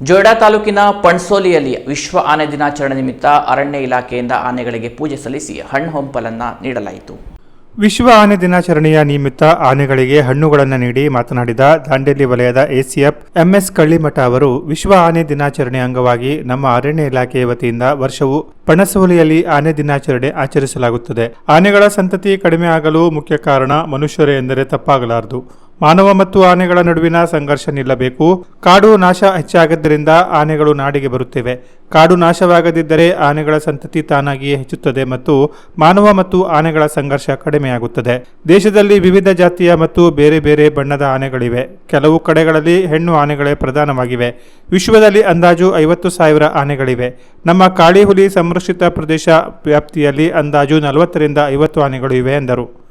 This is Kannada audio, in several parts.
ಜೊಯ್ಡಾ ತಾಲೂಕಿನ ಪಣ್ಸೋಲಿಯಲ್ಲಿ ವಿಶ್ವ ಆನೆ ದಿನಾಚರಣೆ ನಿಮಿತ್ತ ಅರಣ್ಯ ಇಲಾಖೆಯಿಂದ ಆನೆಗಳಿಗೆ ಪೂಜೆ ಸಲ್ಲಿಸಿ ಹಣ್ಣು ಹಂಪಲನ್ನ ನೀಡಲಾಯಿತು. ವಿಶ್ವ ಆನೆ ದಿನಾಚರಣೆಯ ನಿಮಿತ್ತ ಆನೆಗಳಿಗೆ ಹಣ್ಣುಗಳನ್ನು ನೀಡಿ ಮಾತನಾಡಿದ ದಾಂಡೇಲಿ ವಲಯದ ಎಸಿಎಫ್ ಎಂಎಸ್ ಕಳ್ಳಿಮಠ ಅವರು, ವಿಶ್ವ ಆನೆ ದಿನಾಚರಣೆ ಅಂಗವಾಗಿ ನಮ್ಮ ಅರಣ್ಯ ಇಲಾಖೆಯ ವತಿಯಿಂದ ವರ್ಷವು ಪಣಸೋಲಿಯಲ್ಲಿ ಆನೆ ದಿನಾಚರಣೆ ಆಚರಿಸಲಾಗುತ್ತದೆ. ಆನೆಗಳ ಸಂತತಿ ಕಡಿಮೆ ಆಗಲು ಮುಖ್ಯ ಕಾರಣ ಮನುಷ್ಯರೇ ಎಂದರೆ ತಪ್ಪಾಗಲಾರದು. ಮಾನವ ಮತ್ತು ಆನೆಗಳ ನಡುವಿನ ಸಂಘರ್ಷ ನಿಲ್ಲಬೇಕು. ಕಾಡು ನಾಶ ಹೆಚ್ಚಾಗದ್ದರಿಂದ ಆನೆಗಳು ನಾಡಿಗೆ ಬರುತ್ತಿವೆ. ಕಾಡು ನಾಶವಾಗದಿದ್ದರೆ ಆನೆಗಳ ಸಂತತಿ ತಾನಾಗಿಯೇ ಹೆಚ್ಚುತ್ತದೆ ಮತ್ತು ಮಾನವ ಮತ್ತು ಆನೆಗಳ ಸಂಘರ್ಷ ಕಡಿಮೆಯಾಗುತ್ತದೆ. ದೇಶದಲ್ಲಿ ವಿವಿಧ ಜಾತಿಯ ಮತ್ತು ಬೇರೆ ಬೇರೆ ಬಣ್ಣದ ಆನೆಗಳಿವೆ. ಕೆಲವು ಕಡೆಗಳಲ್ಲಿ ಹೆಣ್ಣು ಆನೆಗಳೇ ಪ್ರಧಾನವಾಗಿವೆ. ವಿಶ್ವದಲ್ಲಿ ಅಂದಾಜು ಐವತ್ತು ಸಾವಿರ ಆನೆಗಳಿವೆ. ನಮ್ಮ ಕಾಳಿ ಹುಲಿ ಸಂರಕ್ಷಿತ ಪ್ರದೇಶ ವ್ಯಾಪ್ತಿಯಲ್ಲಿ ಅಂದಾಜು ನಲವತ್ತರಿಂದ ಐವತ್ತು ಆನೆಗಳು ಇವೆ ಎಂದರು.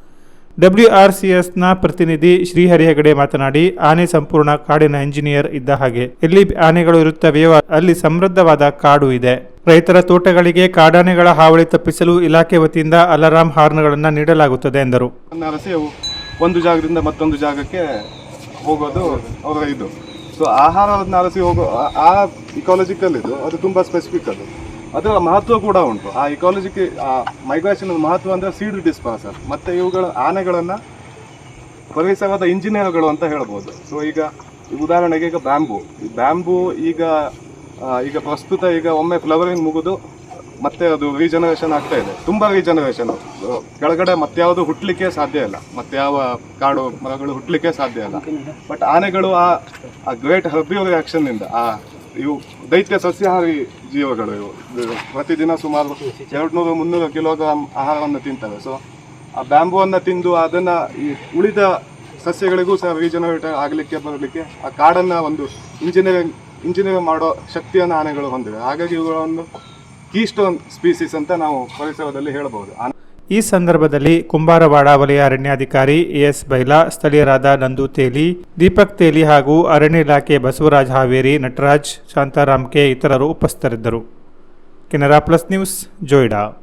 ಡಬ್ಲ್ಯೂಆರ್ಸಿಎಸ್ನ ಪ್ರತಿನಿಧಿ ಶ್ರೀಹರಿ ಹೆಗಡೆ ಮಾತನಾಡಿ, ಆನೆ ಸಂಪೂರ್ಣ ಕಾಡಿನ ಇಂಜಿನಿಯರ್ ಇದ್ದ ಹಾಗೆ. ಎಲ್ಲಿ ಆನೆಗಳು ಇರುತ್ತವೆಯೋ ಅಲ್ಲಿ ಸಮೃದ್ಧವಾದ ಕಾಡು ಇದೆ. ರೈತರ ತೋಟಗಳಿಗೆ ಕಾಡಾನೆಗಳ ಹಾವಳಿ ತಪ್ಪಿಸಲು ಇಲಾಖೆ ವತಿಯಿಂದ ಅಲಾರಾಂ ಹಾರ್ನ್ಗಳನ್ನು ನೀಡಲಾಗುತ್ತದೆ ಎಂದರು. ಒಂದು ಜಾಗದಿಂದ ಮತ್ತೊಂದು ಜಾಗಕ್ಕೆ ಹೋಗೋದು ಅವರ ಇದು. ಸೊ ಆಹಾರವನ್ನು ಅರಸಿ ಹೋಗೋ, ಆ ಇಕಾಲಜಿಕಲ್ ಇದು. ಅದು ತುಂಬ ಸ್ಪೆಸಿಫಿಕ್ ಅದು. ಅದರ ಮಹತ್ವ ಕೂಡ ಉಂಟು. ಆ ಇಕಾಲಜಿಗೆ ಆ ಮೈಗ್ರೇಷನ್ ಮಹತ್ವ ಅಂದರೆ ಸೀಡ್ ಡಿಸ್ಪಾಸರ್ ಮತ್ತು ಇವುಗಳ ಆನೆಗಳನ್ನು ಪರಿಸರದ ಇಂಜಿನಿಯರ್ಗಳು ಅಂತ ಹೇಳ್ಬೋದು. ಸೊ ಈಗ ಉದಾಹರಣೆಗೆ ಈಗ ಬ್ಯಾಂಬು ಈ ಬ್ಯಾಂಬು ಈಗ ಈಗ ಪ್ರಸ್ತುತ ಈಗ ಒಮ್ಮೆ ಫ್ಲವರಿಂಗ್ ಮುಗಿದು ಮತ್ತೆ ಅದು ರೀಜನರೇಷನ್ ಆಗ್ತಾ ಇದೆ. ತುಂಬ ರೀಜನರೇಷನ್ ಕೆಳಗಡೆ ಮತ್ಯಾವುದು ಹುಟ್ಟಲಿಕ್ಕೆ ಸಾಧ್ಯ ಇಲ್ಲ. ಮತ್ಯಾವ ಕಾಡು ಮರಗಳು ಹುಟ್ಟಲಿಕ್ಕೆ ಸಾಧ್ಯ ಇಲ್ಲ. ಬಟ್ ಆನೆಗಳು ಆ ಆ ಗ್ರೇಟ್ ಹರ್ಬಿಯೋ ರಿಯಾಕ್ಷನ್ನಿಂದ ಆ ಇವು ದೈತ್ಯ ಸಸ್ಯಾಹಾರಿ ಜೀವಗಳು ಇವು. ಪ್ರತಿದಿನ ಸುಮಾರು ಎರಡು ನೂರು ಮುನ್ನೂರು ಕಿಲೋಗ್ರಾಮ್ ಆಹಾರವನ್ನು ತಿಂತವೆ. ಸೊ ಆ ಬ್ಯಾಂಬುವನ್ನು ತಿಂದು ಅದನ್ನು ಈ ಉಳಿದ ಸಸ್ಯಗಳಿಗೂ ಸಹ ರೀಜನರೇಟ್ ಆಗಲಿಕ್ಕೆ ಬರಲಿಕ್ಕೆ ಆ ಕಾಡನ್ನು ಒಂದು ಇಂಜಿನಿಯರಿಂಗ್ ಇಂಜಿನಿಯರಿಂಗ್ ಮಾಡೋ ಶಕ್ತಿಯನ್ನು ಆನೆಗಳು ಹೊಂದಿವೆ. ಹಾಗಾಗಿ ಇವುಗಳನ್ನು ಕೀಸ್ಟೋನ್ ಸ್ಪೀಸೀಸ್ ಅಂತ ನಾವು ಪರಿಸರದಲ್ಲಿ ಹೇಳಬಹುದು ಈ ಸಂದರ್ಭದಲ್ಲಿ ಕುಂಬಾರವಾಡ ವಲಯ ಅರಣ್ಯಾಧಿಕಾರಿ ಎಎಸ್ ಬೈಲಾ, ಸ್ಥಳೀಯರಾದ ನಂದು ತೇಲಿ, ದೀಪಕ್ ತೇಲಿ ಹಾಗೂ ಅರಣ್ಯ ಇಲಾಖೆ ಬಸವರಾಜ್ ಹಾವೇರಿ, ನಟರಾಜ್, ಶಾಂತಾರಾಮ್ ಕೆ ಇತರರು ಉಪಸ್ಥಿತರಿದ್ದರು. Canara plus news, Joida.